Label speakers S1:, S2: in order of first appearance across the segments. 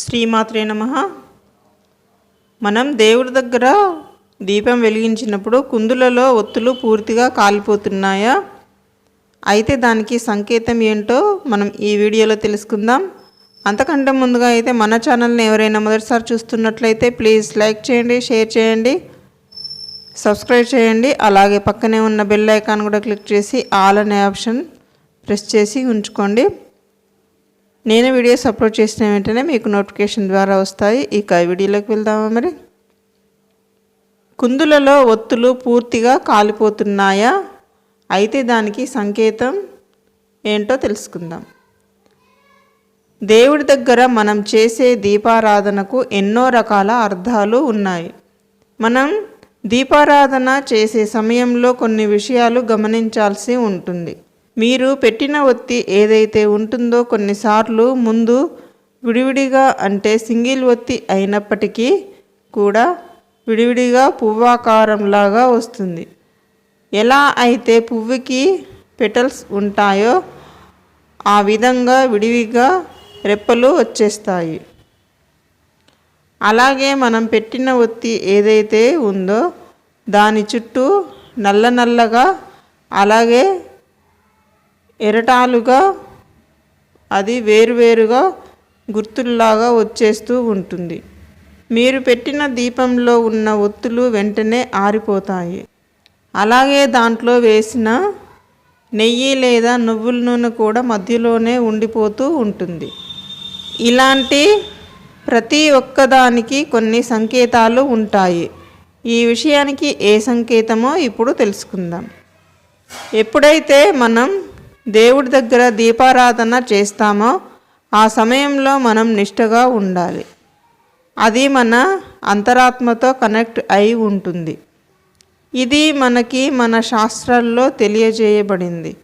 S1: శ్రీమాత్రే నమ. మనం దేవుడి దగ్గర దీపం వెలిగించినప్పుడు కుందులలో ఒత్తులు పూర్తిగా కాలిపోతున్నాయా? అయితే దానికి సంకేతం ఏంటో మనం ఈ వీడియోలో తెలుసుకుందాం. అంతకంటే ముందుగా అయితే మన ఛానల్ని ఎవరైనా మొదటిసారి చూస్తున్నట్లయితే ప్లీజ్ లైక్ చేయండి షేర్ చేయండి సబ్స్క్రైబ్ చేయండి. అలాగే పక్కనే ఉన్న బెల్ ఐకాన్ కూడా క్లిక్ చేసి ఆల్ అనే ఆప్షన్ ప్రెస్ చేసి ఉంచుకోండి. నేను వీడియోస్ అప్లోడ్ చేసిన వెంటనే మీకు నోటిఫికేషన్ ద్వారా వస్తాయి. ఇక వీడియోలోకి వెళ్దామా మరి? కుందులలో ఒత్తులు పూర్తిగా కాలిపోతున్నాయా? అయితే దానికి సంకేతం ఏంటో తెలుసుకుందాం. దేవుడి దగ్గర మనం చేసే దీపారాధనకు ఎన్నో రకాల అర్థాలు ఉన్నాయి. మనం దీపారాధన చేసే సమయంలో కొన్ని విషయాలు గమనించాల్సి ఉంటుంది. మీరు పెట్టిన ఒత్తి ఏదైతే ఉంటుందో కొన్నిసార్లు ముందు విడివిడిగా అంటే సింగిల్ ఒత్తి అయినప్పటికీ కూడా విడివిడిగా పువ్వాకారంలాగా వస్తుంది. ఎలా అయితే పువ్వుకి పెటల్స్ ఉంటాయో ఆ విధంగా విడివిగా రెప్పలు వచ్చేస్తాయి. అలాగే మనం పెట్టిన ఒత్తి ఏదైతే ఉందో దాని చుట్టూ నల్ల నల్లగా అలాగే ఎరటాలుగా అది వేరువేరుగా గుర్తుల్లాగా వచ్చేస్తూ ఉంటుంది. మీరు పెట్టిన దీపంలో ఉన్న ఒత్తులు వెంటనే ఆరిపోతాయి. అలాగే దాంట్లో వేసిన నెయ్యి లేదా నువ్వుల నూనె కూడా మధ్యలోనే ఉండిపోతూ ఉంటుంది. ఇలాంటి ప్రతి ఒక్కదానికి కొన్ని సంకేతాలు ఉంటాయి. ఈ విషయానికి ఏ సంకేతమో ఇప్పుడు తెలుసుకుందాం. ఎప్పుడైతే మనం దేవుడి దగ్గర దీపారాధన చేస్తామో ఆ సమయంలో మనం నిష్టగా ఉండాలి. అది మన అంతరాత్మతో కనెక్ట్ అయి ఉంటుంది. ఇది మనకి మన శాస్త్రాల్లో తెలియజేయబడింది.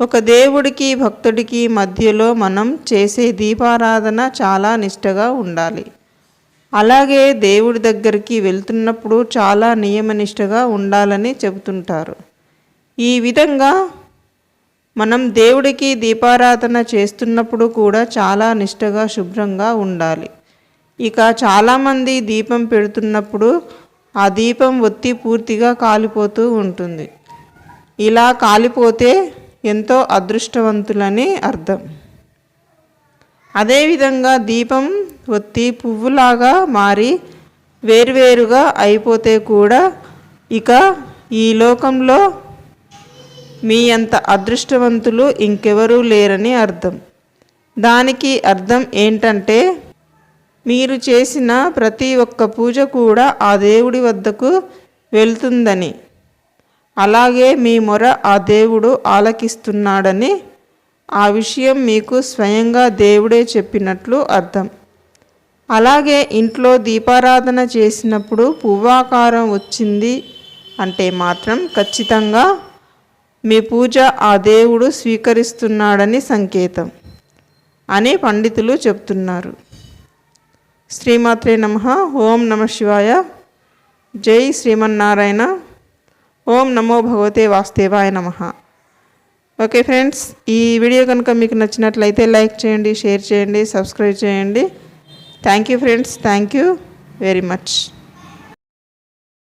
S1: ఒక దేవుడికి భక్తుడికి మధ్యలో మనం చేసే దీపారాధన చాలా నిష్టగా ఉండాలి. అలాగే దేవుడి దగ్గరికి వెళ్తున్నప్పుడు చాలా నియమనిష్టగా ఉండాలని చెబుతుంటారు. ఈ విధంగా మనం దేవుడికి దీపారాధన చేస్తున్నప్పుడు కూడా చాలా నిష్టగా శుభ్రంగా ఉండాలి. ఇక చాలామంది దీపం పెడుతున్నప్పుడు ఆ దీపం ఒత్తి పూర్తిగా కాలిపోతూ ఉంటుంది. ఇలా కాలిపోతే ఎంతో అదృష్టవంతులని అర్థం. అదేవిధంగా దీపం ఒత్తి పువ్వులాగా మారి వేరువేరుగా అయిపోతే కూడా ఇక ఈ లోకంలో మీ అంత అదృష్టవంతులు ఇంకెవరూ లేరని అర్థం. దానికి అర్థం ఏంటంటే మీరు చేసిన ప్రతి ఒక్క పూజ కూడా ఆ దేవుడి వద్దకు వెళ్తుందని. అలాగే మీ మొర ఆ దేవుడు ఆలకిస్తున్నాడని ఆ విషయం మీకు స్వయంగా దేవుడే చెప్పినట్లు అర్థం. అలాగే ఇంట్లో దీపారాధన చేసినప్పుడు పువ్వాకారం వచ్చింది అంటే మాత్రం ఖచ్చితంగా మీ పూజ ఆ దేవుడు స్వీకరిస్తున్నాడని సంకేతం అని పండితులు చెప్తున్నారు. శ్రీమాత్రే నమ ఓం నమ శివాయ జై శ్రీమన్నారాయణ ఓం నమో భగవతే వాస్తేవాయ నమ. ఓకే ఫ్రెండ్స్ ఈ వీడియో కనుక మీకు నచ్చినట్లయితే లైక్ చేయండి షేర్ చేయండి సబ్స్క్రైబ్ చేయండి. Thank you friends thank you very much.